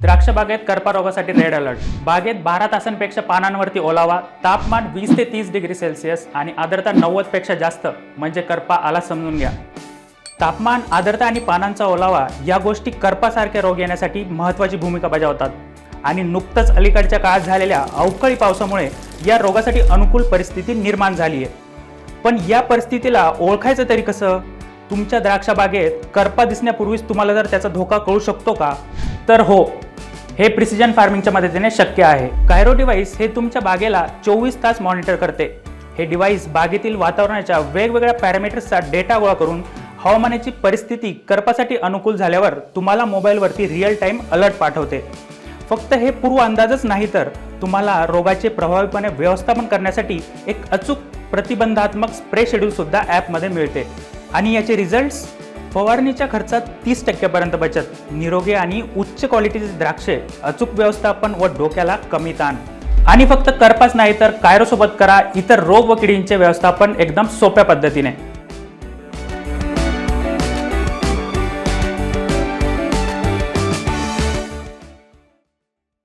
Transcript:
द्राक्ष बागेत करपा रोगासाठी रेड अलर्ट बागेत बारा तासांपेक्षा पानांवरती ओलावा तापमान वीस ते तीस डिग्री सेल्सिअस आणि आर्द्रता नव्वदपेक्षा जास्त म्हणजे करपा आला समजून घ्या. तापमान आर्द्रता आणि पानांचा ओलावा या गोष्टी करपासारखे रोग येण्यासाठी महत्त्वाची भूमिका बजावतात. आणि नुकतंच अलीकडच्या काळात झालेल्या अवकाळी पावसामुळे या रोगासाठी अनुकूल परिस्थिती निर्माण झाली आहे. पण या परिस्थितीला ओळखायचं तरी कसं? तुमच्या द्राक्ष बागेत करपा दिसण्यापूर्वीच तुम्हाला जर त्याचा धोका कळू शकतो का? तर हो हे प्रिसिजन फार्मिंगच्या मदतीने शक्य आहे. कायरो डिव्हाइस हे तुमच्या बागेला चोवीस तास मॉनिटर करते. हे डिव्हाइस बागेतील वातावरणाच्या वेगवेगळ्या पॅरामीटर्सचा डेटा गोळा करून हवामानाची परिस्थिती करपासाठी अनुकूल झाल्यावर तुम्हाला मोबाईलवरती रिअल टाईम अलर्ट पाठवते. फक्त हे पूर्व अंदाजच नाही तर तुम्हाला रोगाचे प्रभावीपणे व्यवस्थापन करण्यासाठी एक अचूक प्रतिबंधात्मक स्प्रे शेड्यूलसुद्धा ॲपमध्ये मिळते. आणि याचे रिझल्ट्स फवारणीच्या खर्चात तीस टक्क्यापर्यंत बचत निरोगी आणि उच्च क्वालिटीचे द्राक्षे अचूक व्यवस्थापन व डोक्याला कमी ताण. आणि फक्त करपाच नाही तर कायरोसोबत करा इतर रोग व किडींचे व्यवस्थापन एकदम सोप्या पद्धतीने.